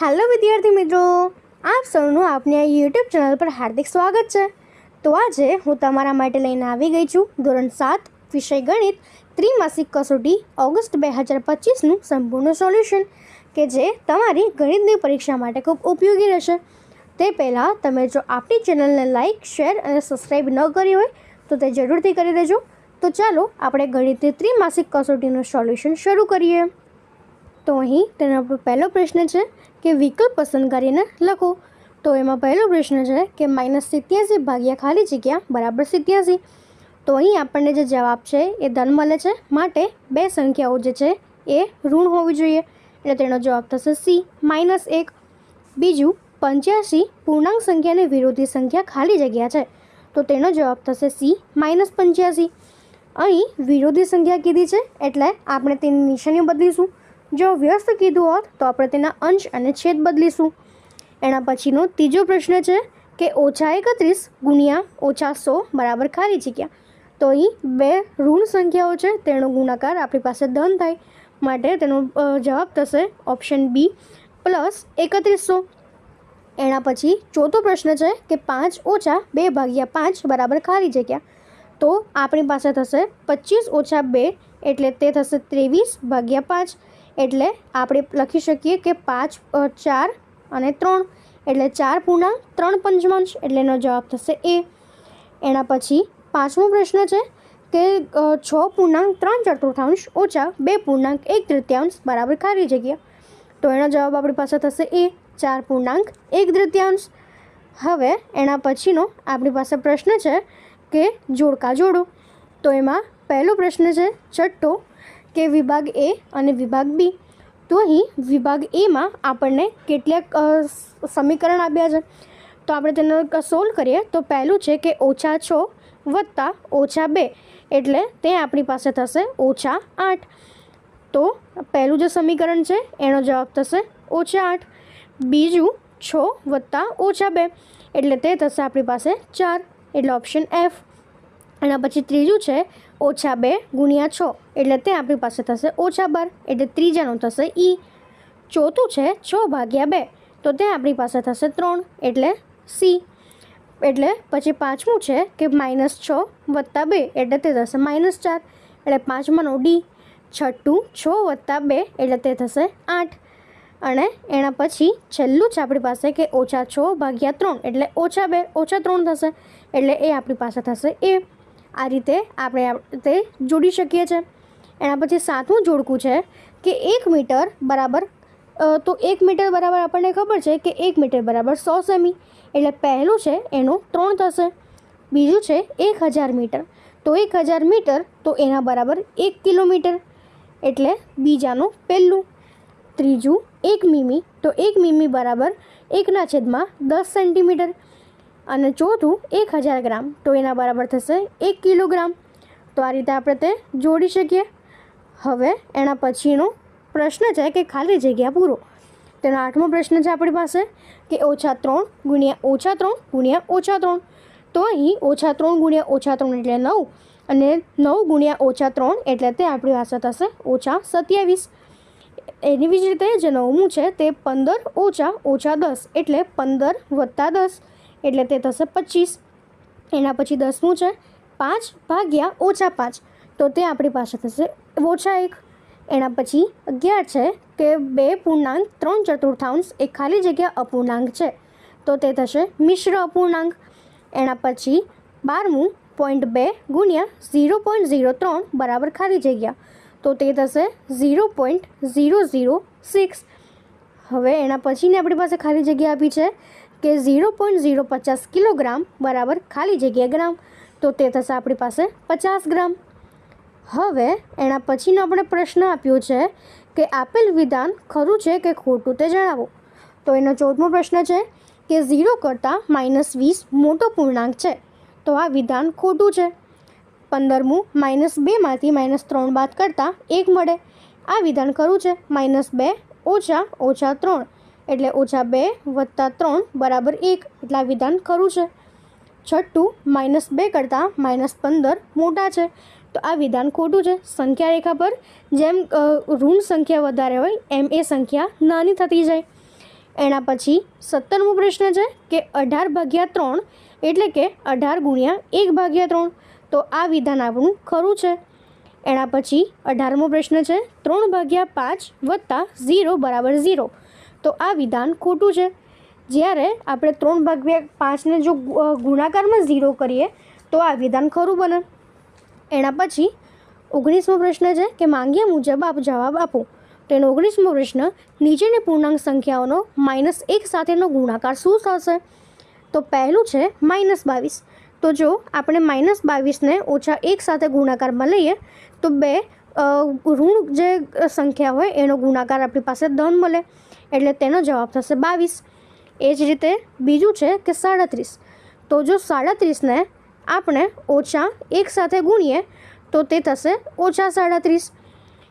Hello વિદ્યાર્થી મિત્રો. આપ સૌનું આપની આ યુટ્યુબ ચેનલ પર હાર્દિક સ્વાગત છે. તો આજે હું તમારા માટે લઈને આવી ગઈ છું ધોરણ સાત, વિષય ગણિત, ત્રિમાસિક કસોટી, ઓગસ્ટ બે હજાર પચીસનું સંપૂર્ણ સોલ્યુશન, કે જે તમારી ગણિતની પરીક્ષા માટે ખૂબ ઉપયોગી રહેશે. તે પહેલાં તમે જો આપણી ચેનલને લાઇક શેર અને સબસ્ક્રાઈબ ન કરી હોય, તો તે જરૂરથી કરી દેજો. તો ચાલો આપણે ગણિતની ત્રિમાસિક કસોટીનું સોલ્યુશન શરૂ કરીએ. તો અહીં તેનો આપણો પહેલો પ્રશ્ન છે. કે વિકલ્પ પસંદ કરીને લખો. તો એમાં પહેલો પ્રશ્ન છે કે માઇનસ સિત્યાસી ભાગ્યા ખાલી જગ્યા બરાબર સિત્યાસી. તો અહીં આપણને જે જવાબ છે એ ધન મળે છે. માટે બે સંખ્યાઓ જે છે એ ઋણ હોવી જોઈએ. એટલે તેનો જવાબ થશે સી માઇનસ એક. બીજું, પંચ્યાસી પૂર્ણાંક સંખ્યાની વિરોધી સંખ્યા ખાલી જગ્યા છે. તો તેનો જવાબ થશે સી માઇનસ પંચ્યાસી. અહીં વિરોધી સંખ્યા કીધી છે એટલે આપણે તેની નિશાનીઓ બદલીશું. જો વ્યસ્ત કીધું હોત, તો આપણે તેના અંશ અને છેદ બદલીશું. એના પછીનો ત્રીજો પ્રશ્ન છે કે ઓછા એકત્રીસ ગુણ્યા ઓછા સો બરાબર ખાલી જગ્યા. તો અહીં બે ઋણ સંખ્યાઓ છે, તેનો ગુણાકાર આપણી પાસે ધન થાય માટે તેનો જવાબ થશે ઓપ્શન બી પ્લસ એકત્રીસો. એના પછી ચોથો પ્રશ્ન છે કે પાંચ ઓછા બે ભાગ્યા પાંચ બરાબર ખાલી જગ્યા. તો આપણી પાસે થશે પચીસ ઓછા બે એટલે તે થશે ત્રેવીસ ભાગ્યા પાંચ. એટલે આપણે લખી શકીએ કે પાંચ ચાર અને ત્રણ. એટલે ચાર પૂર્ણાંક ત્રણ પંચમાંશ, એટલે એનો જવાબ થશે એ. એના પછી પાંચમો પ્રશ્ન છે કે છ પૂર્ણાંક ત્રણ ચતુર્થાંશ ઓછા બે પૂર્ણાંક એક તૃતીયાંશ બરાબર ખાલી જગ્યા. તો એનો જવાબ આપણી પાસે થશે એ. ચાર પૂર્ણાંક એક તૃતીયાંશ. હવે એના પછીનો આપણી પાસે પ્રશ્ન છે કે, જોડકા જોડો. તો એમાં પહેલો પ્રશ્ન છે, છઠ્ઠો કે વિભાગ એ અને વિભાગ બી. તો અહીં વિભાગ એમાં આપણને કેટલાક સમીકરણ આપ્યા છે. તો આપણે તેને સોલ્વ કરીએ. તો પહેલું છે કે ઓછા છ વત્તા ઓછા બે. એટલે તે આપણી પાસે થશે ઓછા આઠ. તો પહેલું જે સમીકરણ છે, એનો જવાબ થશે ઓછા આઠ. બીજું છ વત્તા ઓછા બે. એટલે તે થશે આપણી પાસે ચાર. એટલે ઓપ્શન એફ. એના પછી ત્રીજું છે ઓછા બે ગુણ્યા છ. એટલે તે આપણી પાસે થશે ઓછા બાર. એટલે ત્રીજાનું થશે ઈ. ચોથું છે છ ભાગ્યા બે. તો તે આપણી પાસે થશે ત્રણ. એટલે સી. એટલે પછી પાંચમું છે કે માઇનસ છ વત્તા બે. એટલે તે થશે માઇનસ ચાર. એટલે પાંચમાનો ડી. છઠ્ઠું છ વત્તા બે. એટલે તે થશે આઠ. અને એના પછી છેલ્લું છે આપણી પાસે કે ઓછા છ ભાગ્યા ત્રણ. એટલે ઓછા બે, ઓછા ત્રણ થશે. એટલે એ આપણી પાસે થશે એ. આ રીતે આપણે તે જોડી શકીએ છીએ. એના પછી સાતમું જોડકું છે કે એક મીટર બરાબર તો એક મીટર બરાબર આપણને ખબર છે કે એક મીટર બરાબર સો સેમી. એટલે પહેલું છે એનું ત્રણ થશે. બીજું છે એક હજાર મીટર. તો એક હજાર મીટર તો એના બરાબર એક કિલોમીટર. એટલે બીજાનું પહેલું. ત્રીજું એક મીમી. તો એક મીમી બરાબર એકના છેદમાં દસ સેન્ટીમીટર. અને ચોથું, એક હજાર ગ્રામ. તો એના બરાબર થશે એક કિલોગ્રામ. તો આ રીતે આપણે તે જોડી શકીએ. હવે એના પછીનો પ્રશ્ન છે કે ખાલી જગ્યા પૂરો. તેનો આઠમો પ્રશ્ન છે આપણી પાસે કે ઓછા ત્રણ ગુણ્યા ઓછા ત્રણ ગુણ્યા ઓછા ત્રણ. તો અહીં ઓછા ત્રણ ગુણ્યા ઓછા ત્રણ એટલે નવ અને નવ ગુણ્યા ઓછા ત્રણ એટલે તે આપણી પાસે થશે ઓછા સત્યાવીસ. એની જ રીતે જે નવમું છે તે પંદર ઓછા ઓછા દસ એટલે પંદર વત્તા દસ. એટલે તે થશે પચીસ. એના પછી દસમું છે? પાંચ ભાગ્યા ઓછા પાંચ. તો તે આપણી પાસે થશે ઓછા એક. એના પછી અગિયાર છે કે બે પૂર્ણાંક ત્રણ ચતુર્થાંશ એ ખાલી જગ્યા અપૂર્ણાંક છે. તો તે થશે મિશ્ર અપૂર્ણાંક. એના પછી બારમું પોઈન્ટ બે ગુણ્યા ઝીરો પોઈન્ટ ઝીરો ત્રણ બરાબર ખાલી જગ્યા. તો તે થશે zero point zero zero six. હવે એના પછીની આપણી પાસે ખાલી જગ્યા આપી છે કે ઝીરો પોઈન્ટ ઝીરો પચાસ કિલોગ્રામ બરાબર ખાલી જગ્યા ગ્રામ. તો તે થશે આપણી પાસે પચાસ ગ્રામ. હવે એના પછીનો આપણે પ્રશ્ન આપ્યો છે કે આપેલ વિધાન ખરું છે કે ખોટું તે જણાવો. તો એનો ચોથમો પ્રશ્ન છે કે ઝીરો કરતાં માઇનસ વીસ મોટો પૂર્ણાંક છે. તો આ વિધાન ખોટું છે. પંદરમું માઇનસ બેમાંથી માઇનસ ત્રણ બાદ કરતાં એક મળે. આ વિધાન ખરું છે. માઇનસ બે ઓછા ઓછા ત્રણ. એટલે ઓછા બે વત્તા ત્રણ બરાબર એક. એટલા વિધાન ખરું છે. છઠ્ઠું, માઇનસ બે કરતાં માઇનસ પંદર મોટા છે. તો આ વિધાન ખોટું છે. સંખ્યા રેખા પર જેમ ઋણ સંખ્યા વધારે હોય, એમ એ સંખ્યા નાની થતી જાય. એના પછી સત્તરમો પ્રશ્ન છે કે અઢાર ભાગ્યા ત્રણ એટલે કે અઢાર ગુણ્યા એક ભાગ્યા ત્રણ. તો આ વિધાન આપણું ખરું છે. એના પછી અઢારમો પ્રશ્ન છે. ત્રણ ભાગ્યા પાંચ વત્તા ઝીરો બરાબર ઝીરો. તો આ વિધાન ખોટું છે. જ્યારે આપણે ત્રણ ભાગ્યા પાંચને જો ગુણાકારમાં ઝીરો કરીએ, તો આ વિધાન ખરું બને. એના પછી ઓગણીસમો પ્રશ્ન છે કે માંગ્યા મુજબ આપ જવાબ આપો. તો એનો ઓગણીસમો પ્રશ્ન, નીચેની પૂર્ણાંક સંખ્યાઓનો માઇનસ એક સાથેનો ગુણાકાર શું થશે? તો પહેલું છે માઇનસ બાવીસ. તો જો આપણે માઇનસ બાવીસને ઓછા એક સાથે ગુણાકારમાં લઈએ, તો બે ઋણ જે સંખ્યા હોય એનો ગુણાકાર આપણી પાસે ધન મળે એટલે તેનો જવાબ થશે બાવીસ. એ જ રીતે બીજું છે કે સાડત્રીસ. તો જો સાડત્રીસને આપણે ઓછા એક સાથે ગુણીએ, તો તે થશે ઓછા સાડત્રીસ.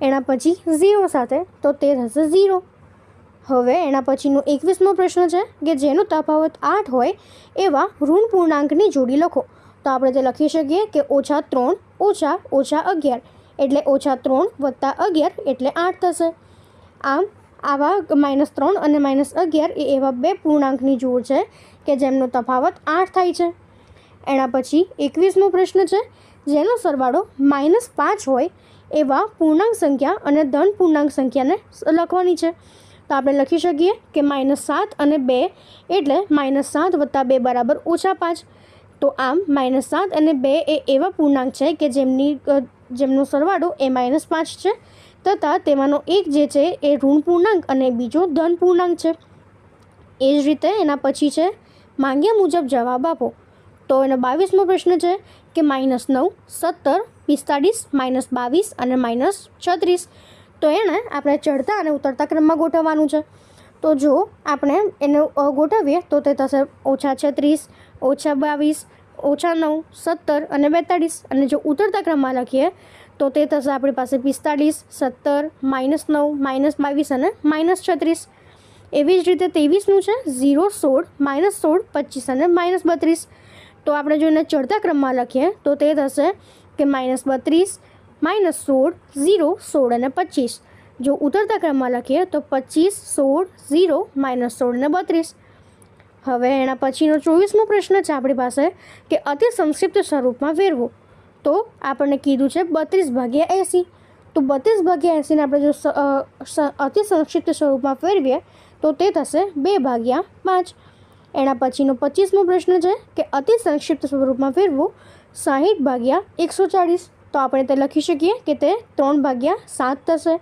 એના પછી ઝીરો સાથે, તો તે થશે ઝીરો. હવે એના પછીનો એકવીસમો પ્રશ્ન છે કે જેનો તફાવત આઠ હોય એવા ઋણ પૂર્ણાંકની જોડી લખો. તો આપણે તે લખી શકીએ કે ઓછા ત્રણ, ઓછા ઓછા અગિયાર. એટલે ઓછા ત્રણ વત્તા અગિયાર એટલે આઠ થશે. આમ આવા માઇનસ ત્રણ અને માઇનસ અગિયાર એ એવા બે પૂર્ણાંકની જોડ છે કે જેમનો તફાવત આઠ થાય છે. એના પછી એકવીસમો પ્રશ્ન છે, જેનો સરવાળો માઇનસ પાંચ હોય એવા પૂર્ણાંક સંખ્યા અને ધન પૂર્ણાંક સંખ્યાને લખવાની છે. તો આપણે લખી શકીએ કે માઇનસ સાત અને બે એટલે માઇનસ સાત વત્તા બે બરાબર ઓછા પાંચ. તો આમ માઇનસ સાત અને બે એ એવા પૂર્ણાંક છે કે જેમની જેમનો સરવાળો એ માઇનસ પાંચ છે. તથા તેમાંનો એક જે છે એ ઋણ પૂર્ણાંક અને બીજો ધન પૂર્ણાંક છે. એ જ રીતે એના પછી છે, માંગ્યા મુજબ જવાબ આપો. તો એનો બાવીસમો પ્રશ્ન છે કે માઇનસ નવ, સત્તર, પિસ્તાળીસ, માઇનસ બાવીસ અને માઇનસ છત્રીસ. તો એણે આપણે ચડતા અને ઉતરતા ક્રમમાં ગોઠવવાનું છે. તો જો આપણે એને ગોઠવીએ તો તે થશે ઓછા છત્રીસ ઓછા બાવીસ, ઓછા નવ, સત્તર અને બેતાળીસ. અને જો ઉતરતા ક્રમમાં લખીએ, તો તે થશે આપણી પાસે પિસ્તાળીસ, સત્તર, માઇનસ નવ, માઇનસ બાવીસ અને માઇનસ છત્રીસ. એવી જ રીતે ત્રેવીસનું છે, ઝીરો, સોળ, માઇનસ સોળ, પચીસ અને માઇનસ બત્રીસ. તો આપણે જો એને ચડતા ક્રમમાં લખીએ, તો તે થશે કે માઇનસ બત્રીસ, માઇનસ સોળ, ઝીરો, સોળ અને પચીસ. જો ઉતરતા ક્રમમાં લખીએ, તો પચીસ, સોળ, ઝીરો, માઇનસ સોળ અને બત્રીસ. હવે એના પછીનો ચોવીસમો પ્રશ્ન છે આપણી પાસે કે અતિ સંક્ષિપ્ત સ્વરૂપમાં ફેરવો તો આપણને કીધું છે બત્રીસ ભાગ્યા એંસી. તો બત્રીસ ભાગ્યા એંસીને આપણે જો અતિ સંક્ષિપ્ત સ્વરૂપમાં ફેરવીએ, તો તે થશે બે ભાગ્યા પાંચ. એના પછીનો પચીસમો પ્રશ્ન છે કે અતિ સંક્ષિપ્ત સ્વરૂપમાં ફેરવું સાહીઠ ભાગ્યા એકસો ચાળીસ. તો આપણે તે લખી શકીએ કે તે ત્રણ ભાગ્યા સાત થશે.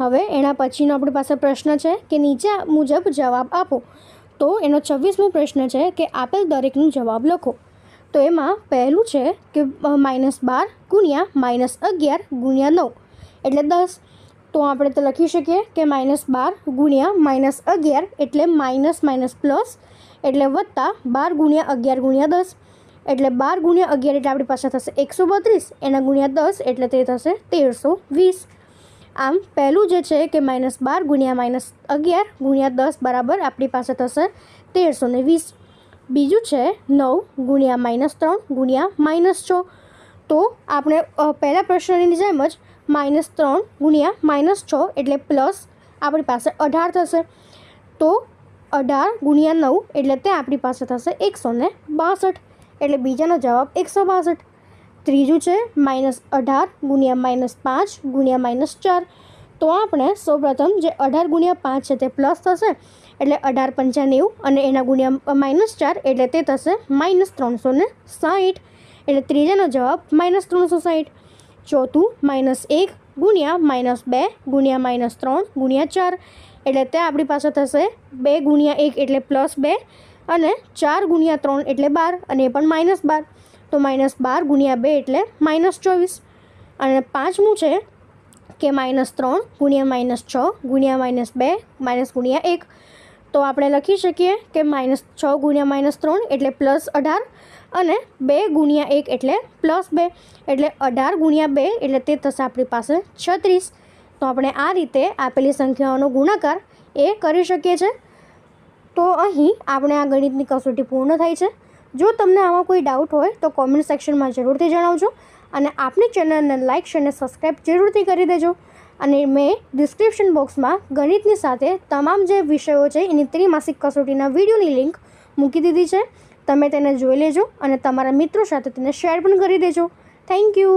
હવે એના પછીનો આપણી પાસે પ્રશ્ન છે કે નીચે મુજબ જવાબ આપો. તો એનો છવ્વીસમો પ્રશ્ન છે કે આપેલ દરેકનો જવાબ લખો. તો એમાં પહેલું છે કે માઇનસ બાર ગુણ્યા માઇનસ અગિયાર ગુણ્યા નવ. એટલે દસ. તો આપણે તો લખી શકીએ કે માઇનસ બાર ગુણ્યા માઇનસ અગિયાર એટલે માઇનસ માઇનસ પ્લસ એટલે વત્તા બાર ગુણ્યા અગિયાર ગુણ્યા દસ. એટલે બાર ગુણ્યા અગિયાર એટલે આપણી પાસે થશે એકસો બત્રીસ. એના ગુણ્યા દસ એટલે તે થશે તેરસો વીસ. આમ પહેલું જે છે કે માઇનસ બાર ગુણ્યા માઇનસ અગિયાર ગુણ્યા દસ બરાબર આપણી પાસે થશે તેરસો ને વીસ. બીજું છે નવ ગુણ્યા માઇનસ ત્રણ ગુણ્યા માઇનસ છ. તો આપણે પહેલા પ્રશ્નની જેમ જ માઇનસ ત્રણ ગુણ્યા માઇનસ છ એટલે પ્લસ આપણી પાસે અઢાર થશે. તો અઢાર ગુણ્યા નવ એટલે તે આપણી પાસે થશે એકસો બાસઠ. એટલે બીજાનો જવાબ એકસો બાસઠ. ત્રીજું છે માઇનસ અઢાર ગુણ્યા માઇનસ પાંચ ગુણ્યા માઇનસ ચાર. તો આપણે સૌપ્રથમ જે અઢાર ગુણ્યા પાંચ છે તે પ્લસ થશે એટલે અઢાર પંચા નેવું અને એના ગુણ્યા માઇનસ ચાર એટલે તે થશે માઇનસ ત્રણસો ને સાહીઠ. એટલે ત્રીજાનો જવાબ માઇનસ ત્રણસો સાહીઠ. ચોથું માઇનસ એક ગુણ્યા માઇનસ બે ગુણ્યા માઇનસ ત્રણ ગુણ્યા ચાર. એટલે તે આપણી પાસે થશે બે ગુણ્યા એક એટલે પ્લસ બે અને ચાર ગુણ્યા ત્રણ એટલે બાર અને એ પણ માઇનસ બાર. તો માઇનસ બાર ગુણ્યા બે એટલે માઇનસ ચોવીસ. અને પાંચમું છે કે માઇનસ ત્રણ ગુણ્યા માઇનસ છ ગુણ્યા માઇનસ બે માઇનસ ગુણ્યા એક. તો આપણે લખી શકીએ કે માઇનસ છ ગુણ્યા માઇનસ ત્રણ એટલે પ્લસ અઢાર અને બે ગુણ્યા એક એટલે પ્લસ બે. એટલે અઢાર ગુણ્યા બે એટલે તે થશે આપણી પાસે છત્રીસ. તો આપણે આ રીતે આપેલી સંખ્યાઓનો ગુણાકાર એ કરી શકીએ છીએ. તો અહીં આપણે આ ગણિતની કસોટી પૂર્ણ થાય છે. જો તમને આમાં કોઈ ડાઉટ હોય તો કોમેન્ટ સેક્શનમાં જરૂરથી જણાવજો અને આપણી ચેનલને લાઇક અને સબસ્ક્રાઈબ જરૂરથી કરી દેજો. અને મેં ડિસ્ક્રિપ્શન બોક્સમાં ગણિતની સાથે તમામ જે વિષયો છે એની ત્રિમાસિક કસોટીના વિડીયોની લિંક મૂકી દીધી છે. તમે તેને જોઈ લેજો અને તમારા મિત્રો સાથે તેને શેર પણ કરી દેજો. Thank you